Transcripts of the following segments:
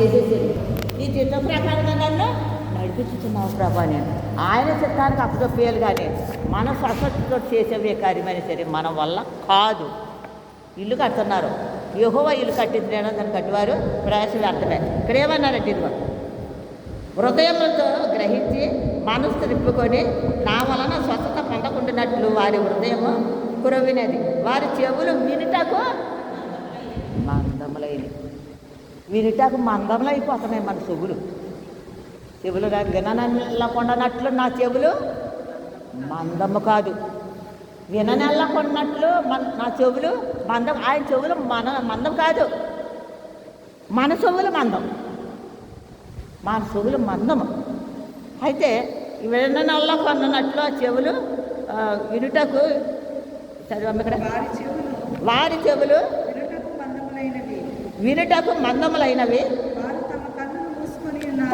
చేసేసాడు ఈ చిత్తం ప్రకారంగా నన్ను నడిపించుతున్నావు ప్రభా నేను. ఆయన చిత్తానికి అప్పచెప్పేయాలి కానీ మన సరస్వతితో చేసేవే కార్యమైన సరే మన వల్ల కాదు. ఇల్లు కడుతున్నారు. యహోవ ఇల్లు కట్టింది నేను దాన్ని కట్టివారు ప్రయాసం అర్థమే. ఇక్కడ ఏమన్నారంటే ఇదిగో హృదయములతో గ్రహించి మనసు తిప్పుకొని నా వలన స్వచ్ఛత పొందకుండానట్లు వారి హృదయము కురవినది. వారి చెవులు వినుటకు మందములైనవి. వినుటకు మందములు అయిపోతున్నాయి మన చెవులు. చెవులు విననెల్లకొండనట్లు నా చెవులు మందము కాదు. విననెల్లకొన్నట్లు మన నా చెవులు మందం ఆయన చెవులు మన మందం కాదు. మన చెవులు మందం. మన చెవులు మందము. అయితే విననల్ల కొన్నట్లు ఆ చెవులు వినుటకు చదివమ్మ ఇక్కడ. వారి చెవులు. వారి చెవులు వినుటకు మందములైనవి.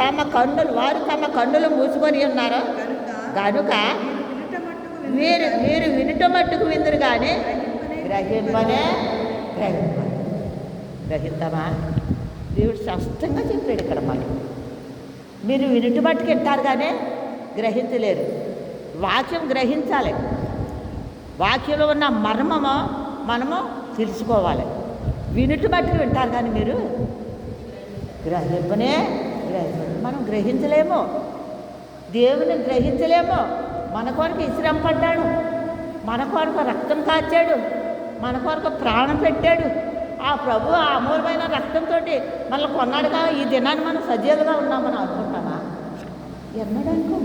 తమ కన్నులు వారు తమ కన్నులు మూసుకొని ఉన్నారు? కనుక మీరు మీరు వినుట మట్టుకు విందురు కానీ గ్రహింపనే గ్రహింప గ్రహిద్దామా దేవుడు స్పష్టంగా చెప్పాడు ఇక్కడ మనం మీరు వినుట మట్టుకు వింటారు కానీ గ్రహించలేరు. వాక్యం గ్రహించాలి. వాక్యంలో ఉన్న మర్మము మనము తెలుసుకోవాలి. వినుట్టు మట్టుకు వింటారు కానీ మీరు? గ్రహింపనే గ్రహింపనే మనం గ్రహించలేము. దేవుని గ్రహించలేము. మన కొరకు ఇసురం పడ్డాడు. మన కొరకు రక్తం కాచాడు. మన కొరకు ప్రాణం పెట్టాడు. ఆ ప్రభు ఆ అమూలమైన రక్తంతో మనల్ని కొన్నాడుగా ఈ దినాన్ని మనం సజీవులుగా ఉన్నామని అనుకుంటామా? ఎన్నడు అనుకో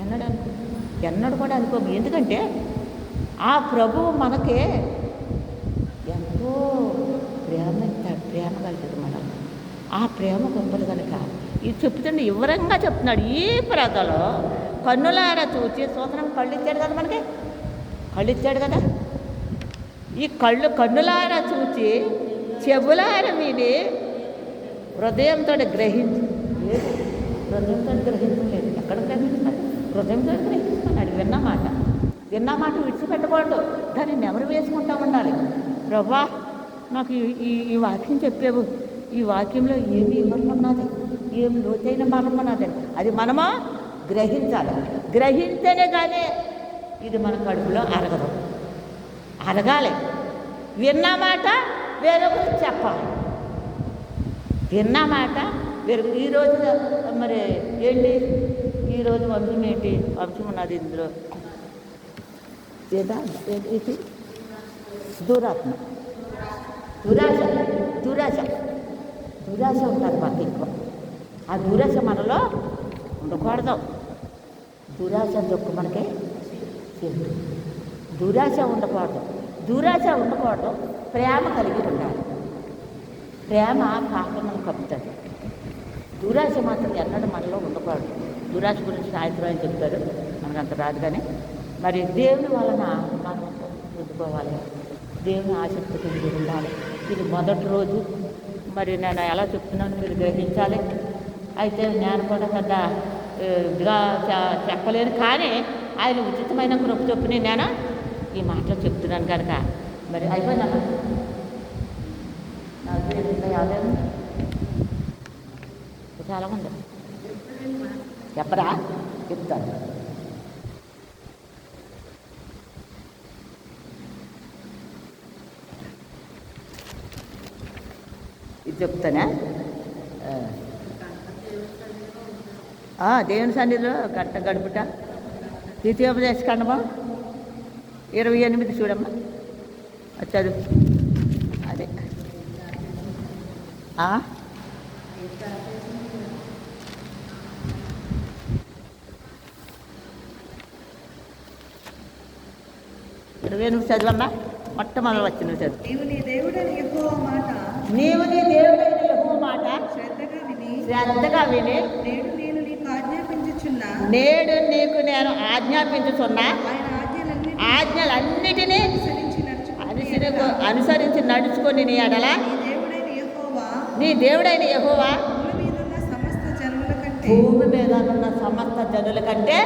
ఎన్నడు అనుకో ఎన్నడు కూడా అనుకోము. ఎందుకంటే ఆ ప్రభువు మనకి ఎంతో ప్రేమ ప్రేమ కలిగింది ఆ ప్రేమ గొప్పది కనుక ఇది చెప్తుండే వివరంగా చెప్తున్నాడు. ఈ ప్రజలో కన్నులారా చూచి సూత్రం కళ్ళు ఇచ్చాడు కదా మనకి? కళ్ళు ఇచ్చాడు కదా? ఈ కళ్ళు కన్నులారా చూచి చెవులారా విని హృదయంతో గ్రహించి. హృదయంతో హృదయంతో గ్రహించలేదు. ఎక్కడ గ్రహిస్తున్నాడు హృదయంతో గ్రహిస్తున్నాడు విన్నమాట విన్నమాట విడిచిపెట్టకూడదు. దాన్ని నెమరు వేసుకుంటా ఉండాలి. ప్రభా నాకు ఈ- ఈ వాక్యం చెప్పావు. ఈ వాక్యంలో ఏమి మర్మం ఉన్నది ఏం లోతైన మర్మం ఉన్నది? అది మనము? గ్రహించాలి. గ్రహించనే కానీ ఇది మన కడుపులో అరగదు. అరగాలి. విన్న మాట వేరొకరికి చెప్పాలి. విన్న మాట ఈరోజు మరి ఏంటి? ఈరోజు వంశం ఏంటి? వంశం ఉన్నది ఇందులో. ఏదా? ఇది? దూరాత్మ దురాశ దురాశ. దురాశ ఉంటారు మాకు ఎక్కువ. ఆ దురాశ మనలో ఉండకూడదు. దురాశ దొక్కు మనకి చెడు దురాశ ఉండకూడదు. దురాశ ఉండకూడదు. ప్రేమ కలిగి ఉండాలి. ప్రేమ పాపమును కప్పుతుంది. దురాశ మాత్రం ఎన్నడూ మనలో ఉండకూడదు. దురాశ గురించి సాయంత్రం అని చెప్తారు. మనకు అంత రాదు కానీ. మరి దేవుని వలన మనం పొందుకోవాలి. దేవుని ఆసక్తి కలిగి ఉండాలి. ఇది మొదటి రోజు. మరి నేను ఎలా చెప్తున్నాను మీరు గ్రహించాలి. అయితే నేను కూడా పెద్ద ఇదిగా చెప్పలేను కానీ ఆయన ఉచితమైన కృప చొప్పున నేను ఈ మాటలు చెప్తున్నాను కనుక. మరి అయిపోయినా నాకు ఇంకా యాభై చాలా ఉంది. చెప్పరా? చెప్తాను. చెప్తానా? దేవుని సన్నిధిలో గంట గడుపుట. ద్వితీయోపదేశ ఖండమా? ఇరవై ఎనిమిది చూడమ్మా. చదువు. అదే. ఇరవై ఎనిమిది చదువమ్మా. మొట్టమొదలు వచ్చిన చదువు. నీవు నీ దేవుడని ఎక్కువ మాట నీవు నీ దేవుడైన యెహోవా మాట. శ్రద్ధగా విని. శ్రద్ధగా విని. నేడు నేను నీకు ఆజ్ఞాపించుచున్న. నేడు నీకు నేను ఆజ్ఞలన్నీ ఆజ్ఞలన్నిటినీ అనుసరించి అనుసరించి నడుచుకొని నీ ఎడల. నీ దేవుడైన యెహోవా భూమి మీదున్న సమస్త జనముల కంటే భూమి మీద ఉన్న సమస్త జనుల కంటే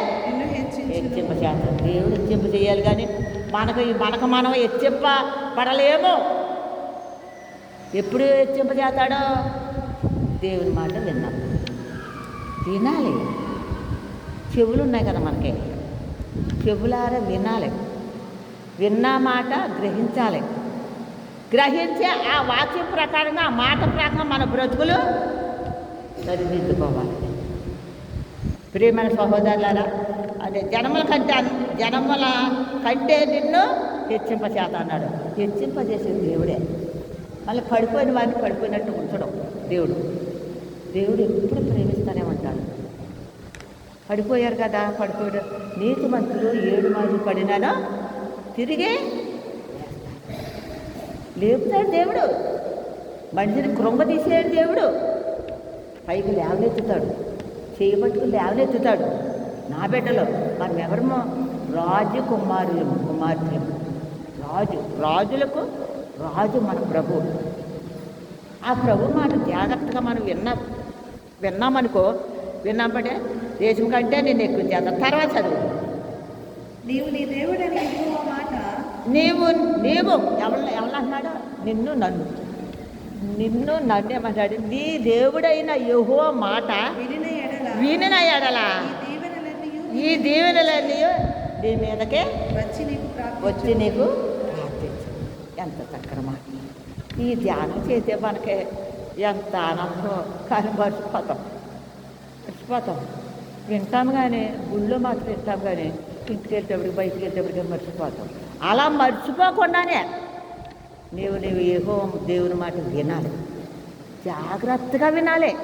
హెచ్చింప చేస్తాడు. దేవుడు హెచ్చింప చేయాలి కానీ మనకు మనకు మనం హెచ్చింప పడలేము. ఎప్పుడు హెచ్చింపజేస్తాడో దేవుని మాట విన్నాం. వినాలి. చెవులు ఉన్నాయి కదా మనకి. చెవులారా వినాలి. విన్న మాట గ్రహించాలి. గ్రహించే ఆ వాక్యం ప్రకారంగా ఆ మాట ప్రకారం మన బ్రతుకులు సరిదిద్దుకోవాలి. ప్రియమైన సహోదరులారా అదే జనముల కంటే జనముల కంటే నిన్ను హెచ్చింపచేత అన్నాడు హెచ్చింపజేసేది దేవుడే. మళ్ళీ పడిపోయిన వారిని పడిపోయినట్టు ఉంచడం దేవుడు. దేవుడు ఎప్పుడు ప్రేమిస్తానే ఉంటాడు. పడిపోయారు కదా పడిపోయాడు నీతి మంతులు ఏడు మార్లు పడినానో? తిరిగే లేపుతాడు దేవుడు. మనిషిని కృంగ తీసేయడు దేవుడు. పైకి లేవనెత్తుతాడు. చేయి పట్టుకుని లేవనెత్తుతాడు. నా బిడ్డలో మనం ఎవరమో? రాజు కుమారులు కుమార్తెలు. రాజు రాజులకు రాజు మన ప్రభు. ఆ ప్రభు మాట జాగ్రత్తగా మనం విన్నా విన్నామనుకో విన్నామంటే దేశం కంటే నేను ఎక్కువ చేద్దాం తర్వాత చదువు. నీవు నీ దేవుడని యెహోవా మాట నీవు నీవు ఎవరు ఎవరు అన్నాడు నిన్ను నన్ను. నిన్ను నన్ను ఏమన్నాడు నీ దేవుడైన యహో మాట వినిన ఎడల ఈ దీవెనలన్నీ నీ మీదకే వచ్చి నీకు ప్రాప్తి వచ్చి నీకు ప్రార్థించు ఎంత ఈ ధ్యానం చేస్తే మనకి ఎంత ఆనందం కానీ మర్చిపోతాం మర్చిపోతాం వింటాం కానీ గుళ్ళో మాత్రం వింటాం కానీ ఇంటికి వెళ్ళేటప్పటికి బయటికి వెళ్ళేటప్పటికి మర్చిపోతాం అలా మర్చిపోకుండానే నీవు నీవు ఏహో దేవుని మాట వినాలి. జాగ్రత్తగా వినాలి.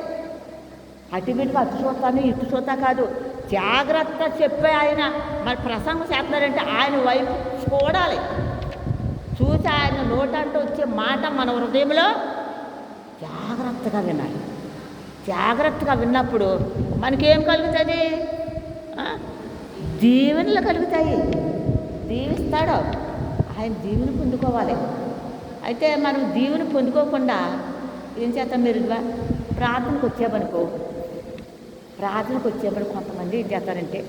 అటు వీటికి అటు చూస్తాను ఇటు చూస్తా కాదు. జాగ్రత్త చెప్పే ఆయన మరి ప్రసంగం చేస్తున్నారంటే ఆయన వైపు చూడాలి. చూసి ఆయన నోటంటూ వచ్చే మాట మన హృదయంలో జాగ్రత్తగా వినాలి. జాగ్రత్తగా విన్నప్పుడు మనకేం కలుగుతుంది? దీవెనలు కలుగుతాయి. దీవిస్తాడు. ఆయన దీవుని పొందుకోవాలి. అయితే మనం దీవెన పొందుకోకుండా ఏం చేస్తాం మీరు? ప్రార్థనకు వచ్చామనుకో. ప్రార్థనకు వచ్చేప్పుడు కొంతమంది ఏం చేస్తారంటే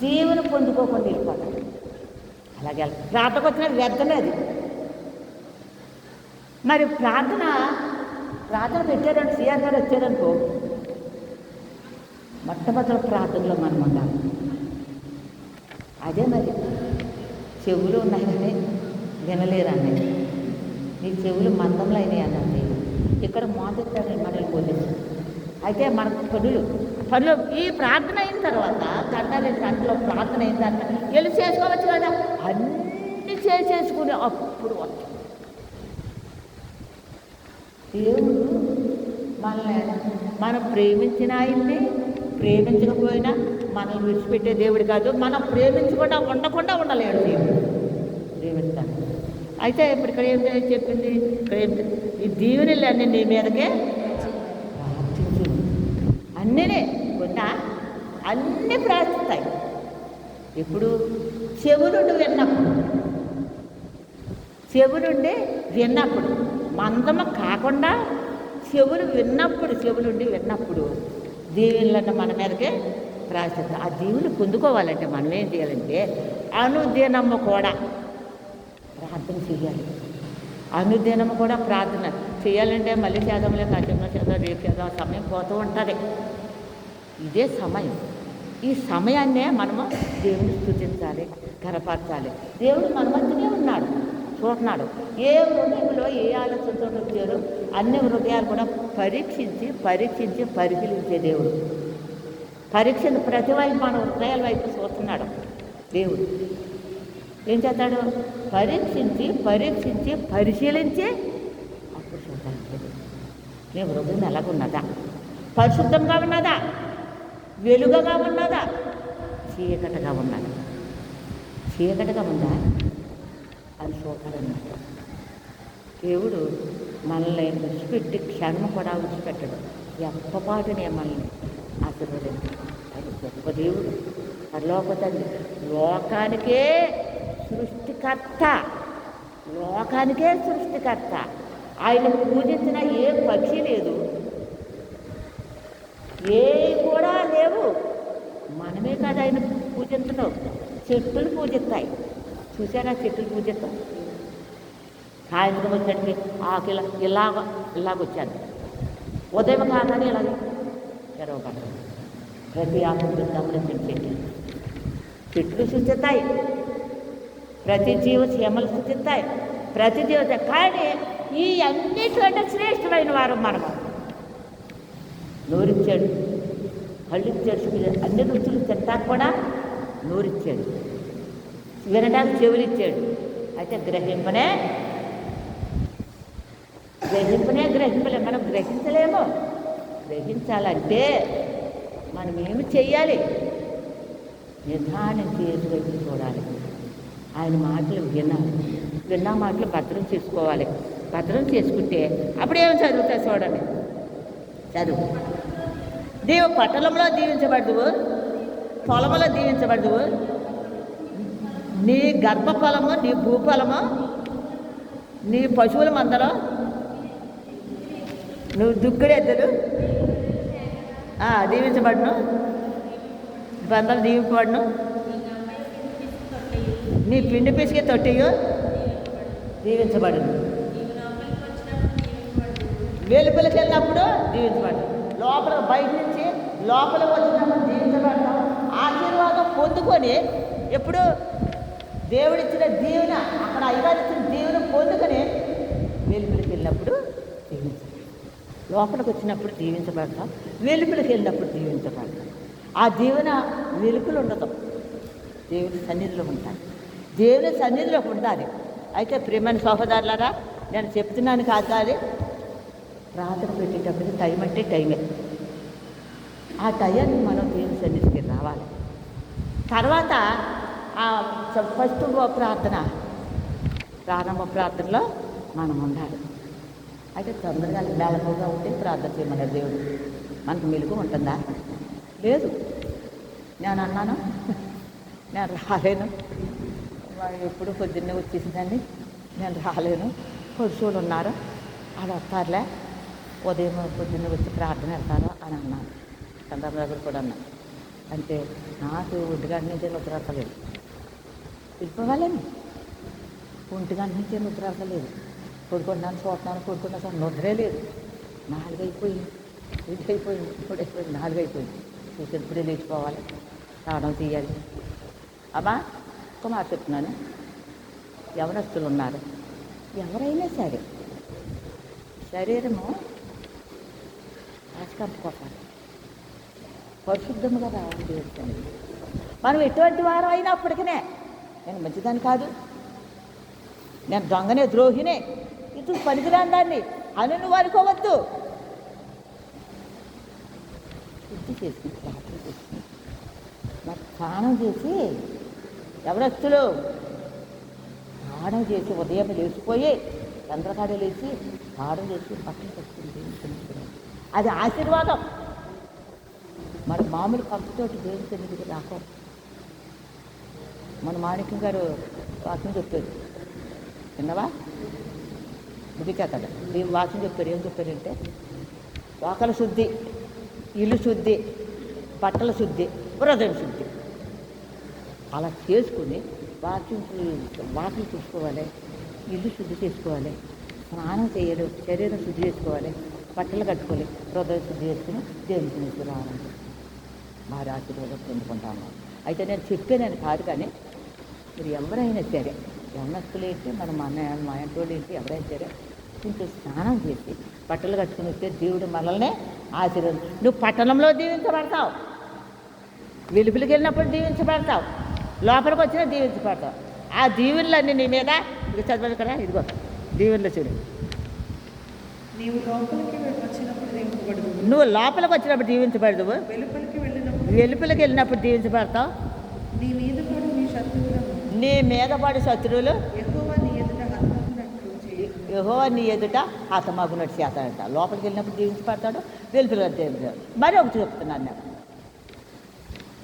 దీవుని పొందుకోకుండా వెళ్ళిపోతారు. అలాగే ప్రార్థనకు వచ్చిన వ్యర్థమే అది. మరి ప్రార్థన ప్రార్థన పెట్టారంటే సీఆర్ గారు వచ్చారనుకో మొట్టమొదటి ప్రార్థనలో మనం ఉండాలి. అదే మరి చెవులు ఉన్నాయి కానీ వినలేరు అన్నది నీ చెవులు మందంలో అయినాయి అన్నది ఇక్కడ మోదెత్తాడు మనల్ని పోలీసు అయితే మన పనులు పనులు ఈ ప్రార్థన అయిన తర్వాత గంట గంటలో ప్రార్థన అయిన తర్వాత వెళ్ళి చేసుకోవచ్చు కదా? అన్ని చేసేసుకుని అప్పుడు వస్తాం. దేవుడు మనల్ని మనం ప్రేమించిన ఆయన్ని ప్రేమించకపోయినా మనల్ని విడిచిపెట్టే దేవుడు కాదు. మనం ప్రేమించకుండా ఉండకుండా ఉండలేడు దేవుడు. ప్రేమిస్తాను అయితే ఇప్పుడు ఇక్కడ ఏం చెప్పింది? ఇక్కడ ఏం ఈ దీవెనలు అన్నీ నీ మీదకే ప్రార్థించు అన్నీనే కొన్నా అన్నీ ప్రార్థిస్తాయి. ఇప్పుడు చెవులుండి విన్నప్పుడు. చెవులుండి విన్నప్పుడు. మందము కాకుండా చెవులు విన్నప్పుడు చెవులుండి విన్నప్పుడు దీవెనలను మన మీదకే ప్రార్థిస్తాం ఆ దీవుని పొందుకోవాలంటే మనం ఏం చేయాలంటే అనుదినమ్మ కూడా ప్రార్థన చేయాలి. అనుదినము కూడా ప్రార్థన చేయాలంటే మళ్ళీ చేద్దాంలే కాసేపు చేద్దాం రేపు చేద్దాం సమయం పోతూ ఉంటుంది. ఇదే సమయం. ఈ సమయాన్నే మనము దేవుని స్థుతించాలి కనపరచాలి. దేవుడు మన మధ్యనే ఉన్నాడు. చూస్తున్నాడు. ఏ హృదయంలో ఏ ఆలోచనతో వచ్చారో అన్ని హృదయాలు కూడా పరీక్షించి పరీక్షించి పరిశీలించే దేవుడు. పరీక్షను ప్రతి వైపు మన హృదయాల వైపు చూస్తున్నాడు దేవుడు. ఏం చేస్తాడు? పరీక్షించి పరీక్షించి పరిశీలించి అప్పుడు చూద్దాం నీ హృదయం ఎలాగున్నదా? పరిశుద్ధంగా ఉన్నదా? వెలుగగా ఉన్నదా? చీకటగా ఉన్నదా? చీకటిగా ఉందా? అని చూడాలన్నమాట దేవుడు మనల్ని విడిచిపెట్టి క్షణం కూడా విడిచిపెట్టడు. ఎంతపాటునే మనల్ని ఆశీర్వదించాడు. అది గొప్ప దేవుడు పరలోకతండి లోకానికే సృష్టికర్త. లోకానికే సృష్టికర్త. ఆయన పూజించిన ఏ పక్షి లేదు. ఏ కూడా లేవు. మనమే కాదు ఆయన పూజించడం. చెట్టులు పూజిస్తాయి. చూసారా చెట్లు పూజతో సాయంత్రం వచ్చేటికి ఆకిల ఇలాగ ఇలాగొచ్చాను ఉదయం కాగానే ఇలాగే ఎరవబడతాం ప్రతి ఆకు వృద్ధాంలో చెట్లు సూచిస్తాయి ప్రతి జీవ క్షేమలు సూచిస్తాయి ప్రతి జీవ కానీ ఈ అన్నిటికంటే శ్రేష్టమైన వారు మనము. నోరిచ్చాడు. కళ్ళు ఇచ్చాడు అన్ని రుచులు తింటాక కూడా నోరిచ్చాడు. వినడానికి చెవులిచ్చాడు. అయితే గ్రహింపనే గ్రహింపనే గ్రహింపలే. మనం గ్రహించలేము. గ్రహించాలంటే మనం ఏమి చెయ్యాలి? నిదానం చేసి వైపు చూడాలి. ఆయన మాటలు వినాలి. విన్న మాటలు భద్రం చేసుకోవాలి. భద్రం చేసుకుంటే అప్పుడేమి చదువుతా చూడండి. చదువు. దేవు పట్టణంలో దీవించబడదు పొలంలో దీవించబడదు నీ గర్భఫలము నీ భూఫలము? నీ పశువుల మందలో నువ్వు దుక్కుడెద్దలు దీవించబడును. బంధం దీవించబడును నీ పిండి పిసికి తొట్టియు? దీవించబడును. వెలుపలికి వెళ్ళినప్పుడు దీవించబడు లోపల బయట నుంచి లోపల వచ్చినప్పుడు జీవించబడతాం ఆశీర్వాదం పొందుకొని ఎప్పుడు దేవుడిచ్చిన దీవెన అక్కడ అయ్యగారు ఇచ్చిన దీవెన పొందుకొని వెలుపలికి వెళ్ళినప్పుడు దీవించబడతాం. లోపలికి వచ్చినప్పుడు దీవించబడతాం వెలుపులకి వెళ్ళినప్పుడు దీవించబడతాం. ఆ దీవెన వెలుపులు ఉండదు. దేవుని సన్నిధిలో ఉంటాయి. దేవుని సన్నిధిలో ఉండాలి. అయితే ప్రేమని సహోదరులారా నేను చెప్తున్నాను కాదు కాదు ప్రార్థన టైం అంటే టైమే. ఆ టైంని మనం దేవుని సన్నిధికి రావాలి. తర్వాత ఫస్ట్ ప్రార్థన ప్రారంభ ప్రార్థనలో మనం ఉండాలి. అయితే తొందరగా మేళకుగా ఉంటే ప్రార్థన చేయమన్నారు దేవుడు. మనకు మెలుగు ఉంటుందా? లేదు. నేను అన్నాను. నేను రాలేను. ఎప్పుడు పొద్దున్నే వచ్చేసిందండి. నేను రాలేను. పురుషులు ఉన్నారు. అది వస్తారులే. ఉదయం పొద్దున్నే వచ్చి ప్రార్థన వెళ్తారు అని అన్నాను. చంద్రబాబు దగ్గర కూడా అన్నాను అంటే నాకు ఒడ్డుగాడి నుంచి నిద్ర వస్తలేదు. వెళ్ళిపోవాలని. ఒంటి గంట నుంచి నిద్ర వస్తలేదు పడుకుంటున్నాను చూస్తున్నాను పడుకున్నా సార్ నిద్రే లేదు. నాలుగైపోయింది. అయిపోయింది అయిపోయింది ఇప్పుడు అయిపోయింది నాలుగు అయిపోయింది చూసి ఇప్పుడే లేచిపోవాలి. స్నానం తీయాలి అమ్మా కుమార్ చెప్తున్నాను. ఎవరస్తులు ఉన్నారు. ఎవరైనా సరే శరీరము రాజకాంత పరిశుద్ధముగా రావాలి దేవుడికి మనం ఎటువంటి వారం అయినప్పటికనే నేను మంచిదాన్ని కాదు. నేను దొంగనే ద్రోహినే. ఇది పనికిరాని దాన్ని అని నువ్వు అనుకోవద్దు. శుద్ధి చేసుకుని ప్రార్థన చేసుకుని మరి స్నానం చేసి ఎవరొస్తులు స్నానం చేసి ఉదయం లేచిపోయి చంద్రకాడ లేచి స్నానం చేసి బట్టలు కట్టుకుని అది ఆశీర్వాదం. మరి మామూలు కంపుతోటి దేవుని సన్నిధికి రాకూడదు. మన మాణిక్యం గారు వాక్యం చెప్పారు. విన్నవా? ముగిచేస్తాడు దీని వాక్యం చెప్పారు. ఏం చెప్పారంటే వాకల శుద్ధి ఇల్లు శుద్ధి బట్టల శుద్ధి హృదయం శుద్ధి. అలా చేసుకుని వాక్యం వాకిలు చూసుకోవాలి ఇల్లు శుద్ధి చేసుకోవాలి స్నానం చేయాలి శరీరం శుద్ధి చేసుకోవాలి బట్టలు కట్టుకోవాలి హృదయం శుద్ధి చేసుకుని దేవుని రావాలి. రావాలంటే భారీ ఆశీర్వాదం పొందుకుంటాము. అయితే నేను చెప్పానని కాదు కానీ మీరు ఎవరైనా సరే యవనస్తులేంటి మన మన మా ఇంటి ఏంటి ఎవరైనా సరే కొంచెం స్నానం చేసి బట్టలు కట్టుకుని వస్తే దేవుడు మనల్ని ఆశీర్వాదం నువ్వు పట్టణంలో దీవించబడతావు. వెలుపులకి వెళ్ళినప్పుడు దీవించబడతావు. లోపలికి వచ్చినా దీవించబడతావు. ఆ దీవెనలన్నీ నీ మీద ఇది చదవాలి కదా ఇదిగో దీవెనలు చూడు. నువ్వు లోపలికి వచ్చినప్పుడు దీవించబడదు వెలుపలికి వెళ్ళినప్పుడు వెలుపులకి వెళ్ళినప్పుడు దీవించబడతావు. నీ మీద నీ మీద పడి శత్రువులు? యహో నీ ఎదుట హతమగునట్టు చేస్తాడంట. లోపలికి వెళ్ళినప్పుడు దీవించబడతాడు వెలుపులు దీవించాడు మరి ఒకటి చెప్తున్నాను నేను.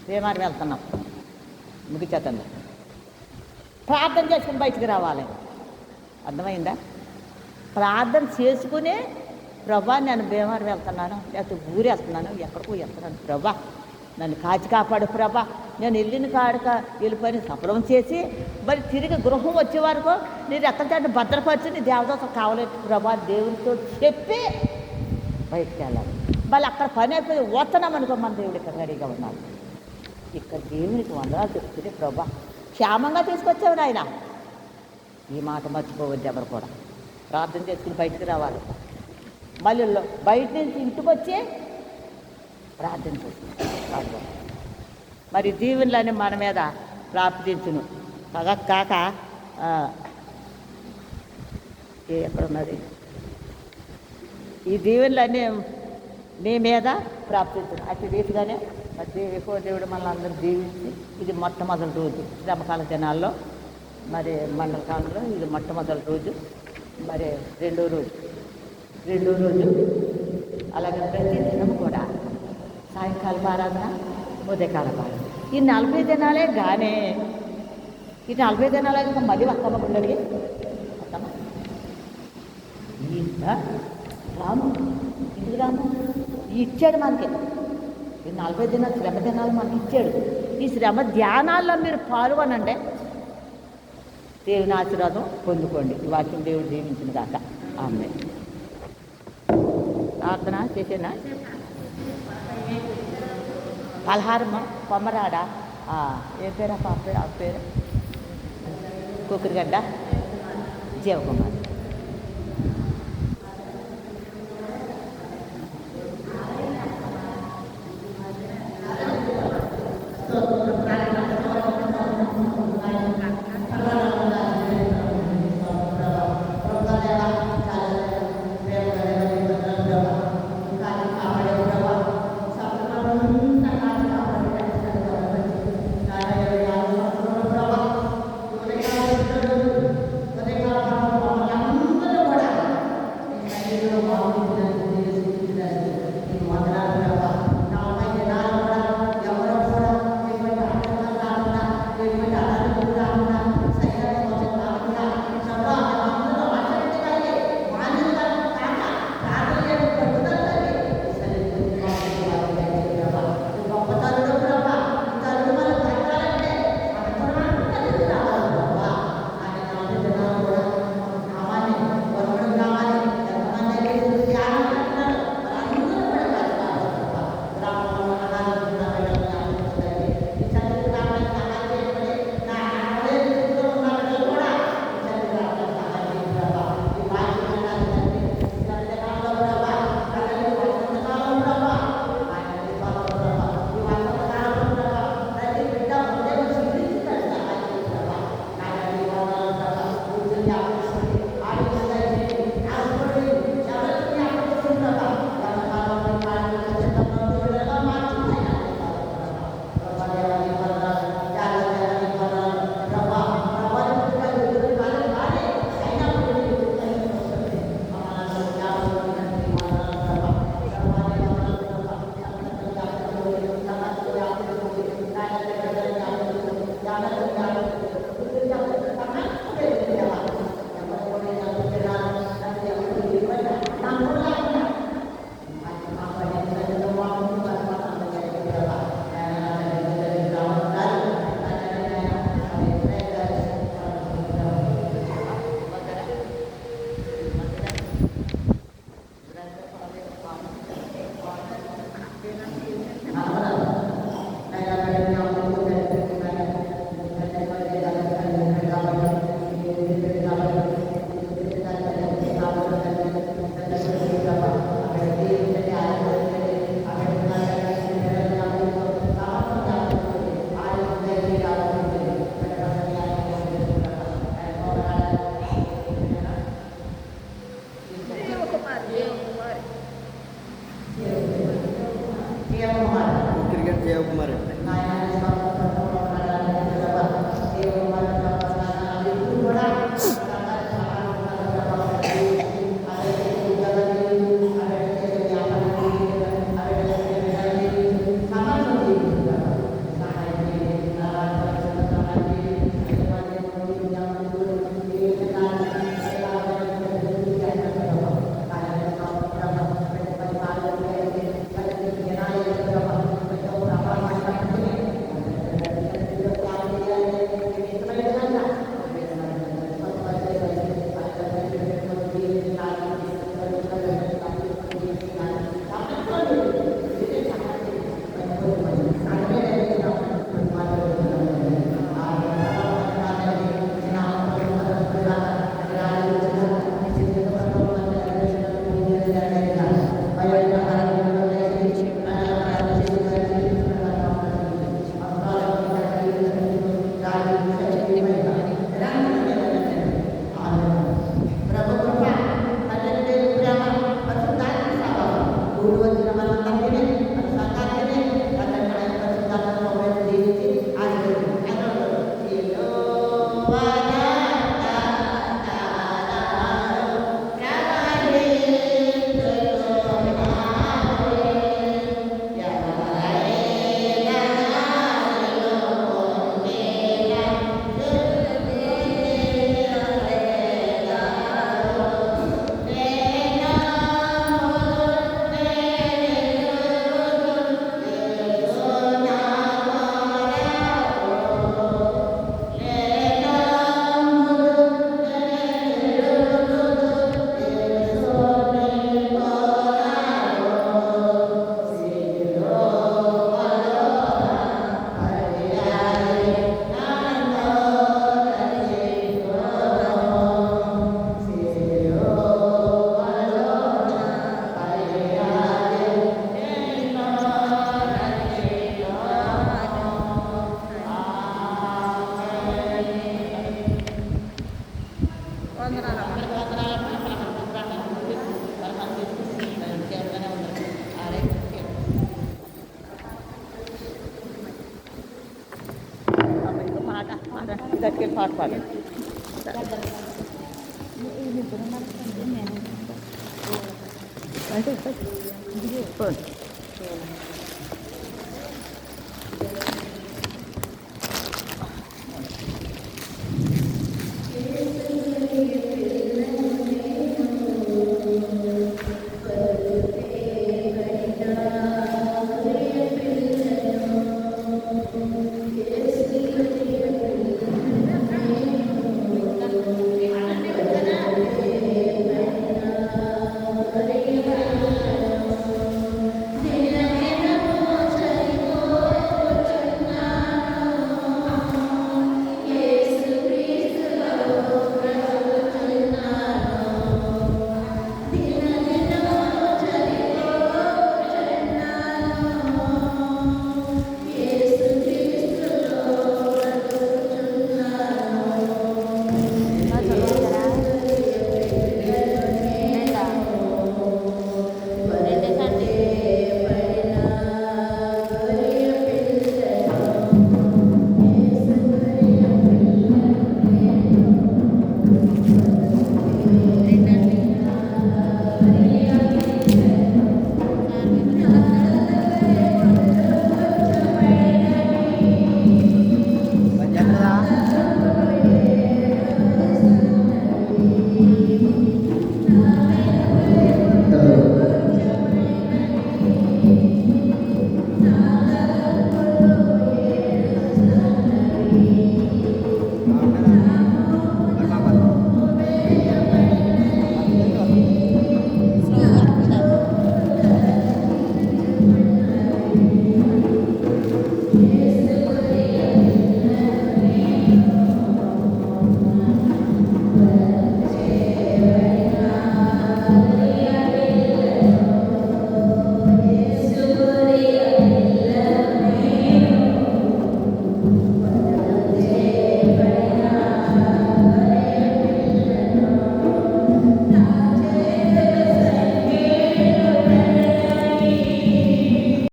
వేమారు వెళ్తున్నాం. ముగిచేతండి ప్రార్థన చేసుకుని బయటికి రావాలి. అర్థమైందా? ప్రార్థన చేసుకునే ప్రభా నేను భీమారు వెళ్తున్నాను. లేకపోతే ఊరు వెళ్తున్నాను ఎక్కడికో వెళ్తున్నాను. ప్రభా నన్ను కాచి కాపాడు ప్రభా. నేను వెళ్ళిన కాడక వెళ్ళిపోయిన సఫలం చేసి మరి తిరిగి గృహం వచ్చే వరకు నేను ఎక్కడ భద్రపరిచి నీ దేవదత కావలేదు ప్రభా దేవునితో చెప్పి బయటికి వెళ్ళాలి మళ్ళీ అక్కడ పని అయిపోయి వస్తున్నామనుకో మన దేవుడు ఇక్కడ రెడీగా ఉన్నాడు. ఇక్కడ దేవునికి వందనాలు చెప్తుంటే ప్రభా క్షేమంగా తీసుకొచ్చావు ఆయన ఈ మాట మర్చిపోవద్దు ఎవరు కూడా. ప్రార్థన చేసుకుని బయటికి రావాలి. మళ్ళీ బయట నుంచి ఇంటికి వచ్చి ప్రార్థన చేస్తున్నాడు మరి దీవెనలన్నీ మన మీద ప్రార్థించును. పగ కాక ఆ, ఎక్కడ ఉన్నది ఈ దీవెనలన్నీ నీ మీద ప్రాప్తించును అతి రీతిగానే మరి ఎక్కువ దేవుడు మనల్ని అందరూ దీవించి ఇది మొట్టమొదటి రోజు. శ్రమకాల దినాల్లో మరి మండల కాలంలో ఇది మొట్టమొదటి రోజు. మరి రెండో రోజు రెండో రోజు. అలాగే ప్రతి దినం కూడా సాయంకాలం ఆరాధన ఉదయకాలం ఆరాధన ఈ నలభై దినాలే గానే. ఈ నలభై దినాలే ఇంకా మళ్ళీ వస్తామా గుళ్ళకి వస్తామా? ఈ రాము ఇంటికి రాము? ఇచ్చాడు మనకి. ఈ నలభై దినాలు శ్రమ దినాలు మనకి ఇచ్చాడు. ఈ శ్రమ ధ్యానాల్లో మీరు పాల్గొనండి. దేవుని ఆశీర్వాదం పొందుకోండి. ఈ వాక్యం దేవుడు దీవించిన దాకా. ఆమె ప్రార్థన చేసేనా? పలహారం కొమ్మరాడ ఏ పేరు? ఆ పాప పేరు? కుక్కరిగడ్డ? జీవకుమార్. perguruan di